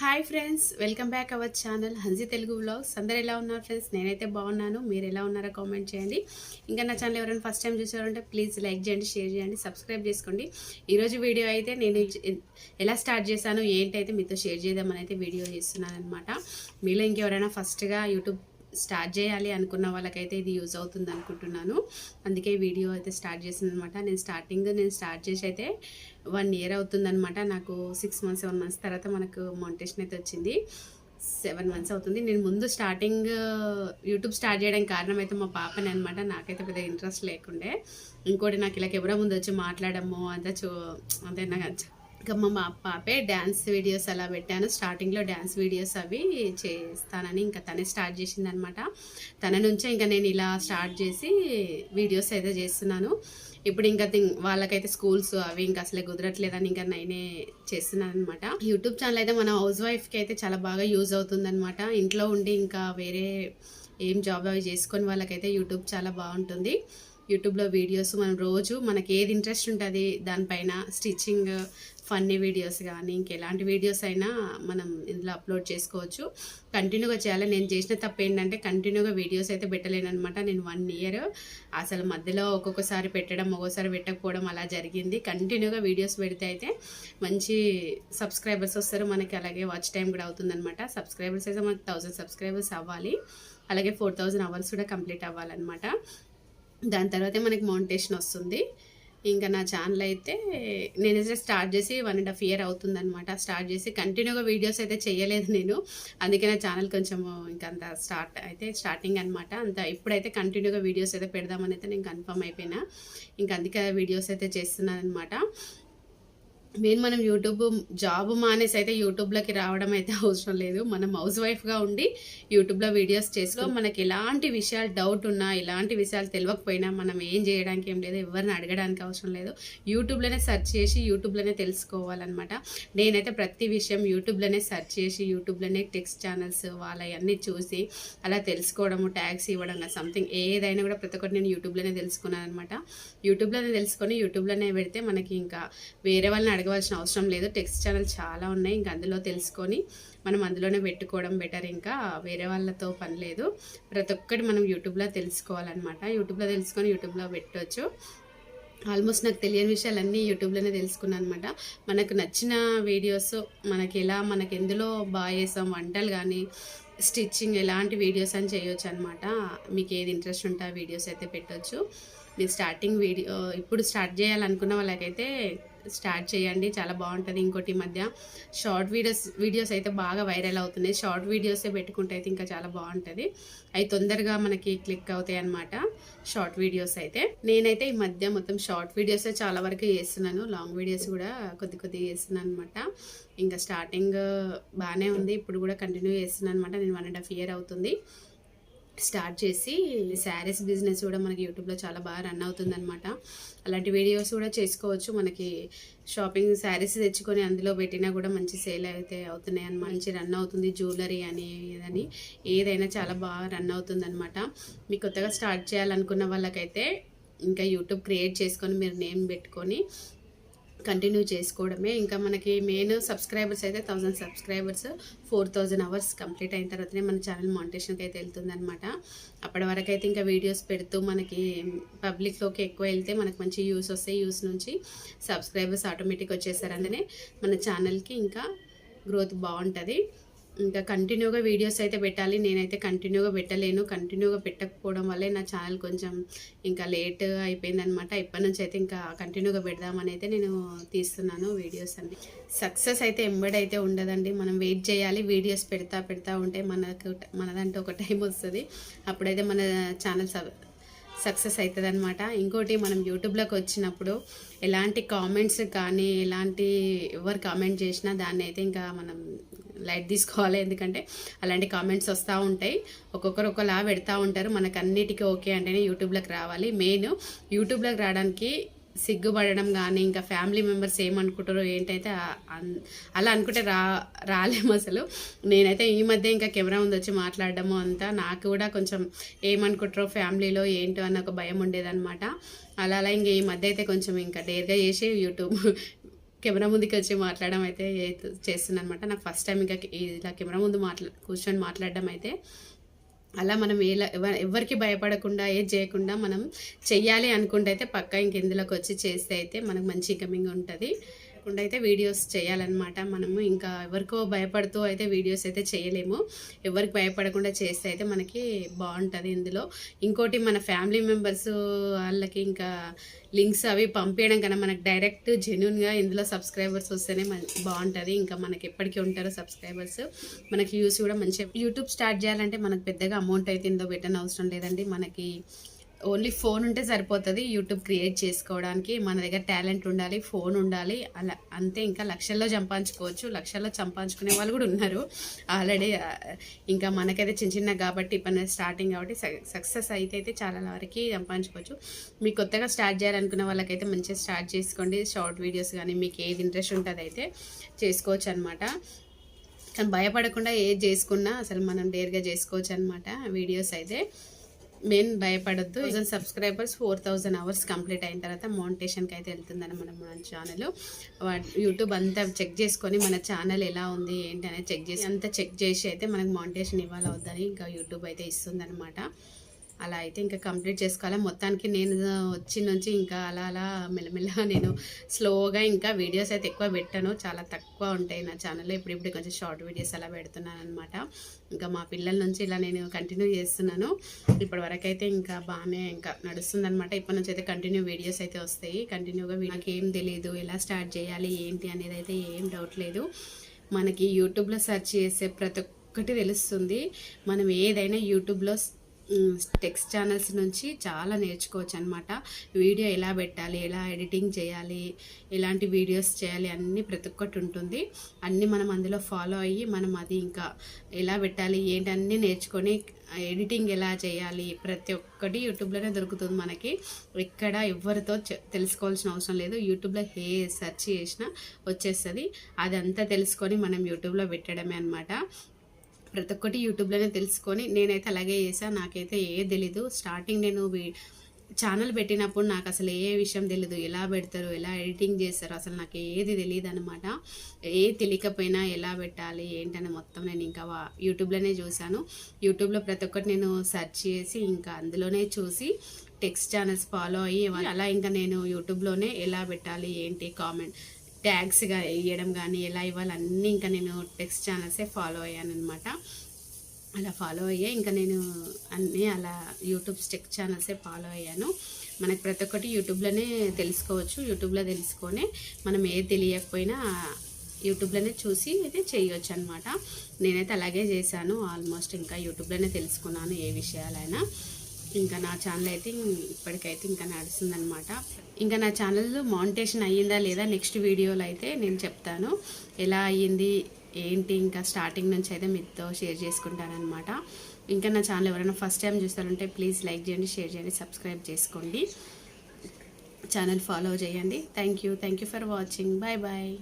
Hi friends welcome back our channel Hansi Telugu vlogs అందరు ఎలా ఉన్నారు ఫ్రెండ్స్? నేనైతే బాగున్నాను. మీరు ఎలా ఉన్నారో కామెంట్ చేయండి. ఇంకా నా ఛానల్ ఎవరైనా ఫస్ట్ టైం చూసారంటే ప్లీజ్ లైక్ చేయండి షేర్ చేయండి సబ్స్క్రైబ్ చేసుకోండి. ఈరోజు వీడియో అయితే నేను ఎలా స్టార్ట్ చేశాను ఏంటైతే మీతో షేర్ చేద్దామని అయితే వీడియో చేస్తున్నాను అనమాట మీలో ఇంకెవరైనా ఫస్ట్గా యూట్యూబ్ స్టార్ట్ చేయాలి అనుకున్న వాళ్ళకైతే ఇది యూజ్ అవుతుంది అనుకుంటున్నాను. అందుకే వీడియో అయితే స్టార్ట్ చేసింది అనమాట నేను స్టార్టింగ్ నేను స్టార్ట్ చేసి అయితే వన్ ఇయర్ అవుతుందనమాట. నాకు సిక్స్ మంత్స్ సెవెన్ మంత్స్ తర్వాత మనకు మౌంటేషన్ అయితే వచ్చింది. సెవెన్ మంత్స్ అవుతుంది. నేను ముందు స్టార్టింగ్ యూట్యూబ్ స్టార్ట్ చేయడానికి కారణం అయితే మా పాపని అనమాట. నాకైతే పెద్ద ఇంట్రెస్ట్ లేకుండే. ఇంకోటి నాకు ఇలా ఎవరో ముందు వచ్చి మాట్లాడము అంతా చూ అంతే నాకు ఇంకా మా పాపే డ్యాన్స్ వీడియోస్ అలా పెట్టాను. స్టార్టింగ్లో డ్యాన్స్ వీడియోస్ అవి చేస్తానని ఇంకా తనే స్టార్ట్ చేసిందనమాట. తన నుంచే ఇంకా నేను ఇలా స్టార్ట్ చేసి వీడియోస్ అయితే చేస్తున్నాను. ఇప్పుడు ఇంకా థింగ్ వాళ్ళకైతే స్కూల్స్ అవి ఇంకా అసలే కుదరట్లేదని ఇంకా నేనే చేస్తున్నాను అనమాట యూట్యూబ్ ఛానల్ అయితే మన హౌస్ వైఫ్కి అయితే చాలా బాగా యూజ్ అవుతుందనమాట. ఇంట్లో ఉండి ఇంకా వేరే ఏం జాబ్ అవి చేసుకొని వాళ్ళకైతే యూట్యూబ్ చాలా బాగుంటుంది. యూట్యూబ్లో వీడియోస్ మనం రోజు మనకి ఏది ఇంట్రెస్ట్ ఉంటుంది దానిపైన స్టిచ్చింగ్ ఫన్నీ వీడియోస్ కానీ ఇంకెలాంటి వీడియోస్ అయినా మనం ఇందులో అప్లోడ్ చేసుకోవచ్చు. కంటిన్యూగా చేయాలి. నేను చేసిన తప్పు ఏంటంటే కంటిన్యూగా వీడియోస్ అయితే పెట్టలేనమాట నేను వన్ ఇయర్ అసలు మధ్యలో ఒక్కొక్కసారి పెట్టడం ఒక్కోసారి పెట్టకపోవడం అలా జరిగింది. కంటిన్యూగా వీడియోస్ పెడితే అయితే మంచి సబ్స్క్రైబర్స్ వస్తారు మనకి. అలాగే వాచ్ టైం కూడా అవుతుందన్నమాట. సబ్స్క్రైబర్స్ అయితే మనకి థౌసండ్ సబ్స్క్రైబర్స్ అవ్వాలి. అలాగే ఫోర్ థౌజండ్ అవర్స్ కూడా కంప్లీట్ అవ్వాలన్నమాట. దాని తర్వాతే మనకి మౌంటేషన్ వస్తుంది. ఇంకా నా ఛానల్ అయితే నేనైతే స్టార్ట్ చేసి వన్ అండ్ హాఫ్ ఇయర్ అవుతుందనమాట స్టార్ట్ చేసి కంటిన్యూగా వీడియోస్ అయితే చేయలేదు నేను. అందుకే నా ఛానల్ కొంచెం ఇంకా అంత స్టార్ట్ అయితే స్టార్టింగ్ అనమాట అంత ఇప్పుడైతే కంటిన్యూగా వీడియోస్ అయితే పెడదామని అయితే నేను కన్ఫర్మ్ అయిపోయినా. ఇంకా అందుకే వీడియోస్ అయితే చేస్తున్నాను అనమాట మెయిన్ మనం యూట్యూబ్ జాబ్ మానేసి అయితే యూట్యూబ్లోకి రావడం అయితే అవసరం లేదు. మనం హౌస్ వైఫ్గా ఉండి యూట్యూబ్లో వీడియోస్ చేసుకో మనకి ఎలాంటి విషయాలు డౌట్ ఉన్నా ఎలాంటి విషయాలు తెలియకపోయినా మనం ఏం చేయడానికి ఏం లేదు ఎవరిని అడగడానికి అవసరం లేదు. యూట్యూబ్లోనే సెర్చ్ చేసి యూట్యూబ్లోనే తెలుసుకోవాలన్నమాట. నేనైతే ప్రతి విషయం యూట్యూబ్లోనే సెర్చ్ చేసి యూట్యూబ్లోనే టెక్స్ట్ ఛానల్స్ వాళ్ళవన్నీ చూసి అలా తెలుసుకోవడము ట్యాగ్స్ ఇవ్వడం సంథింగ్ ఏదైనా కూడా ప్రతి ఒక్కటి నేను యూట్యూబ్లోనే తెలుసుకున్నాను అనమాట యూట్యూబ్లోనే తెలుసుకొని యూట్యూబ్లోనే పెడితే మనకి ఇంకా వేరే వాళ్ళని అడగవలసిన అవసరం లేదు. టెక్స్ట్ ఛానల్ చాలా ఉన్నాయి. ఇంకా అందులో తెలుసుకొని మనం అందులోనే పెట్టుకోవడం బెటర్. ఇంకా వేరే వాళ్ళతో పని లేదు. ప్రతి ఒక్కటి మనం యూట్యూబ్లో తెలుసుకోవాలన్నమాట. యూట్యూబ్లో తెలుసుకొని యూట్యూబ్లో పెట్టవచ్చు ఆల్మోస్ట్ నాకు తెలియని విషయాలన్నీ యూట్యూబ్లోనే తెలుసుకున్నాను అనమాట మనకు నచ్చిన వీడియోస్ మనకి ఎలా మనకి ఎందులో బాగా చేసాం వంటలు కానీ స్టిచ్చింగ్ ఎలాంటి వీడియోస్ అని చేయొచ్చు అనమాట మీకు ఏది ఇంట్రెస్ట్ ఉంటే ఆ వీడియోస్ అయితే పెట్టవచ్చు మీరు స్టార్టింగ్ వీడియో ఇప్పుడు స్టార్ట్ చేయాలనుకున్న వాళ్ళకైతే స్టార్ట్ చేయండి. చాలా బాగుంటుంది ఇంకోటి మధ్య. షార్ట్ వీడియోస్ వీడియోస్ అయితే బాగా వైరల్ అవుతున్నాయి. షార్ట్ వీడియోసే పెట్టుకుంటే అయితే ఇంకా చాలా బాగుంటుంది. అవి తొందరగా మనకి క్లిక్ అవుతాయి అనమాట షార్ట్ వీడియోస్ అయితే. నేనైతే ఈ మధ్య మొత్తం షార్ట్ వీడియోస్ చాలా వరకు చేస్తున్నాను. లాంగ్ వీడియోస్ కూడా కొద్ది కొద్దిగా చేస్తున్నాను అనమాట ఇంకా స్టార్టింగ్ బాగానే ఉంది. ఇప్పుడు కూడా కంటిన్యూ చేస్తున్నాను అనమాట నేను వన్ అండ్ హాఫ్ ఇయర్ అవుతుంది. స్టార్ట్ చేసి శారీస్ బిజినెస్ కూడా మనకి యూట్యూబ్లో చాలా బాగా రన్ అవుతుందనమాట అలాంటి వీడియోస్ కూడా చేసుకోవచ్చు. మనకి షాపింగ్ శారీస్ తెచ్చుకొని అందులో పెట్టినా కూడా మంచి సేల్ అయితే అవుతున్నాయి అని మంచి రన్ అవుతుంది. జ్యువెలరీ అని ఏదని ఏదైనా చాలా బాగా రన్ అవుతుంది అనమాట మీకు కొత్తగా స్టార్ట్ చేయాలనుకున్న వాళ్ళకైతే ఇంకా యూట్యూబ్ క్రియేట్ చేసుకొని మీరు నేమ్ పెట్టుకొని కంటిన్యూ చేసుకోవడమే. ఇంకా మనకి మెయిన్ సబ్స్క్రైబర్స్ అయితే thousand subscribers four thousand hours complete అయిన తర్వాతనే మన ఛానల్ మానిటేషన్కి అయితే వెళ్తుంది అనమాట అప్పటి వరకు అయితే ఇంకా వీడియోస్ పెడుతూ మనకి పబ్లిక్లోకి ఎక్కువ వెళ్తే మనకు మంచి యూస్ వస్తాయి. యూస్ నుంచి సబ్స్క్రైబర్స్ ఆటోమేటిక్ వచ్చేసారు అందునే మన ఛానల్కి ఇంకా గ్రోత్ బాగుంటుంది. ఇంకా కంటిన్యూగా వీడియోస్ అయితే పెట్టాలి. నేనైతే కంటిన్యూగా పెట్టలేను. కంటిన్యూగా పెట్టకపోవడం వల్లే నా ఛానల్ కొంచెం ఇంకా లేట్ అయిపోయిందనమాట ఇప్పటి నుంచి అయితే ఇంకా కంటిన్యూగా పెడదామని అయితే నేను తీస్తున్నాను వీడియోస్ అన్ని. సక్సెస్ అయితే ఎంబడైతే ఉండదండి. మనం వెయిట్ చేయాలి. వీడియోస్ పెడతా పెడతా ఉంటే మనకు మనదంటే ఒక టైం వస్తుంది. అప్పుడైతే మన ఛానల్ సక్సెస్ అవుతుంది అనమాట ఇంకోటి మనం యూట్యూబ్లోకి వచ్చినప్పుడు ఎలాంటి కామెంట్స్ కానీ ఎలాంటి ఎవరు కామెంట్ చేసినా దాన్ని అయితే ఇంకా మనం లైట్ తీసుకోవాలి. ఎందుకంటే అలాంటి కామెంట్స్ వస్తూ ఉంటాయి. ఒక్కొక్కరు ఒకలా పెడతా ఉంటారు. మనకు అన్నిటికీ ఓకే అంటేనే యూట్యూబ్లోకి రావాలి. మెయిన్ యూట్యూబ్లోకి రావడానికి సిగ్గుపడడం కానీ ఇంకా ఫ్యామిలీ మెంబర్స్ ఏమనుకుంటారో ఏంటైతే అలా అనుకుంటే రా రాలేము అసలు. నేనైతే ఈ మధ్య ఇంకా కెమెరా ముందు వచ్చి మాట్లాడడము అంతా. నాకు కూడా కొంచెం ఏమనుకుంటారో ఫ్యామిలీలో ఏంటో అన్న ఒక భయం ఉండేదన్నమాట. అలా అలా ఇంకా ఈ మధ్య అయితే కొంచెం ఇంకా డేర్గా చేసి యూట్యూబ్ కెమెరా ముందుకి వచ్చి మాట్లాడడం అయితే చేస్తున్నాను అనమాట నాకు ఫస్ట్ టైం ఇంకా ఇలా కెమెరా ముందు మాట్లా కూర్చొని మాట్లాడడం అయితే. అలా మనం ఎలా ఎవరికి భయపడకుండా ఏది చేయకుండా మనం చెయ్యాలి అనుకుంటే అయితే పక్కా ఇంకెందులోకి వచ్చి చేస్తే అయితే మనకు మంచి ఇన్కమింగ్ ఉంటుంది. కాకుండా అయితే వీడియోస్ చేయాలన్నమాట. మనము ఇంకా ఎవరికో భయపడుతూ అయితే వీడియోస్ అయితే చేయలేము. ఎవరికి భయపడకుండా చేస్తే అయితే మనకి బాగుంటుంది ఇందులో. ఇంకోటి మన ఫ్యామిలీ మెంబర్స్ వాళ్ళకి ఇంకా లింక్స్ అవి పంపించడం కన్నా మనకు డైరెక్ట్ జెన్యున్గా ఇందులో సబ్స్క్రైబర్స్ వస్తేనే బాగుంటుంది. ఇంకా మనకి ఎప్పటికీ ఉంటారో సబ్స్క్రైబర్స్. మనకి వ్యూస్ కూడా మంచిగా యూట్యూబ్ స్టార్ట్ చేయాలంటే మనకు పెద్దగా అమౌంట్ అయితే ఇందులో పెట్టని అవసరం లేదండి. మనకి ఓన్లీ ఫోన్ ఉంటే సరిపోతుంది. యూట్యూబ్ క్రియేట్ చేసుకోవడానికి మన దగ్గర టాలెంట్ ఉండాలి ఫోన్ ఉండాలి అలా అంతే. ఇంకా లక్షల్లో సంపాదించుకోవచ్చు లక్షల్లో సంపాదించుకునే వాళ్ళు కూడా ఉన్నారు. ఆల్రెడీ ఇంకా మనకైతే చిన్న చిన్న కాబట్టి ఇప్పుడు స్టార్టింగ్ కాబట్టి సక్సెస్ అయితే అయితే చాలా వరకు సంపాదించుకోవచ్చు మీకు కొత్తగా స్టార్ట్ చేయాలనుకున్న వాళ్ళకైతే మంచిగా స్టార్ట్ చేసుకోండి. షార్ట్ వీడియోస్ కానీ మీకు ఏది ఇంట్రెస్ట్ ఉంటుంది అయితే చేసుకోవచ్చు అనమాట కానీ భయపడకుండా ఏది చేసుకున్నా అసలు మనం డేర్గా చేసుకోవచ్చు అనమాట వీడియోస్ అయితే. మెయిన్ భయపడద్దు. Thousand subscribers four thousand hours complete అయిన తర్వాత మౌంటేషన్కి అయితే వెళ్తుందని మనం మన ఛానల్ యూట్యూబ్ అంతా చెక్ చేసుకొని మన ఛానల్ ఎలా ఉంది ఏంటి అనేది చెక్ చేసి అంతా చెక్ చేసి అయితే మనకు మౌంటేషన్ ఇవ్వాలి అవుతుంది ఇంకా యూట్యూబ్ అయితే ఇస్తుందన్నమాట. అలా అయితే ఇంకా కంప్లీట్ చేసుకోవాలి. మొత్తానికి నేను వచ్చి నుంచి ఇంకా అలా అలా మెల్లమెల్లగా నేను స్లోగా ఇంకా వీడియోస్ అయితే ఎక్కువ పెట్టాను. చాలా తక్కువ ఉంటాయి నా ఛానల్లో. ఇప్పుడు ఇప్పుడు కొంచెం షార్ట్ వీడియోస్ అలా పెడుతున్నాను అనమాట ఇంకా మా పిల్లల నుంచి ఇలా నేను కంటిన్యూ చేస్తున్నాను. ఇప్పటి వరకు అయితే ఇంకా బాగానే ఇంకా నడుస్తుంది అనమాట ఇప్పటి నుంచి అయితే కంటిన్యూ వీడియోస్ అయితే వస్తాయి. కంటిన్యూగా నాకు ఏం తెలియదు ఎలా స్టార్ట్ చేయాలి? ఏంటి అనేది అయితే ఏం డౌట్ లేదు. మనకి యూట్యూబ్లో సెర్చ్ చేసే ప్రతి ఒక్కటి తెలుస్తుంది. మనం ఏదైనా యూట్యూబ్లో టెక్స్ట్ ఛానల్స్ నుంచి చాలా నేర్చుకోవచ్చు అనమాట వీడియో ఎలా పెట్టాలి ఎలా ఎడిటింగ్ చేయాలి ఎలాంటి వీడియోస్ చేయాలి అన్నీ ప్రతి ఒక్కటి ఉంటుంది. అన్నీ మనం అందులో ఫాలో అయ్యి మనం అది ఇంకా ఎలా పెట్టాలి ఏంటి అన్నీ నేర్చుకొని ఎడిటింగ్ ఎలా చేయాలి ప్రతి ఒక్కటి యూట్యూబ్లోనే దొరుకుతుంది మనకి. ఎక్కడ ఎవరితో తెలుసుకోవాల్సిన అవసరం లేదు. యూట్యూబ్లో ఏ సెర్చ్ చేసినా వచ్చేస్తుంది. అదంతా తెలుసుకొని మనం యూట్యూబ్లో పెట్టడమే అనమాట ప్రతి ఒక్కటి యూట్యూబ్లోనే తెలుసుకొని నేనైతే అలాగే చేశాను నాకైతే ఏ తెలీదు. స్టార్టింగ్ నేను ఛానల్ పెట్టినప్పుడు నాకు అసలు ఏ విషయం తెలియదు ఎలా పెడతారు ఎలా ఎడిటింగ్ చేస్తారు అసలు నాకు ఏది తెలియదు అనమాట ఏ తెలియకపోయినా ఎలా పెట్టాలి ఏంటని మొత్తం నేను ఇంకా యూట్యూబ్లోనే చూశాను. యూట్యూబ్లో ప్రతి ఒక్కటి నేను సెర్చ్ చేసి ఇంకా అందులోనే చూసి టెక్స్ట్ ఛానల్స్ ఫాలో అయ్యి అలా ఇంకా నేను యూట్యూబ్లోనే ఎలా పెట్టాలి ఏంటి కామెంట్ ట్యాగ్స్గా వేయడం కానీ ఎలా ఇవ్వాలి అన్నీ ఇంకా నేను టెక్స్ట్ ఛానల్సే ఫాలో అయ్యాను అనమాట అలా ఫాలో అయ్యా ఇంకా నేను అన్నీ అలా యూట్యూబ్ స్టెక్ ఛానల్సే ఫాలో అయ్యాను. మనకు ప్రతి ఒక్కటి యూట్యూబ్లోనే తెలుసుకోవచ్చు. యూట్యూబ్లో తెలుసుకొని మనం ఏది తెలియకపోయినా యూట్యూబ్లోనే చూసి అయితే చేయొచ్చు అనమాట నేనైతే అలాగే చేశాను. ఆల్మోస్ట్ ఇంకా యూట్యూబ్లోనే తెలుసుకున్నాను ఏ విషయాలైనా. ఇంకా నా ఛానల్ అయితే ఇప్పటికైతే ఇంకా నడుస్తుందనమాట ఇంకా నా ఛానల్ మౌంటేషన్ అయ్యిందా లేదా నెక్స్ట్ వీడియోలో అయితే నేను చెప్తాను. ఎలా అయ్యింది ఏంటి ఇంకా స్టార్టింగ్ నుంచి అయితే మీతో షేర్ చేసుకుంటానమాట ఇంకా నా ఛానల్ ఎవరైనా ఫస్ట్ టైం చూస్తారంటే ప్లీజ్ లైక్ చేయండి షేర్ చేయండి సబ్స్క్రైబ్ చేసుకోండి. ఛానల్ ఫాలో చేయండి. Thank you thank you for watching bye bye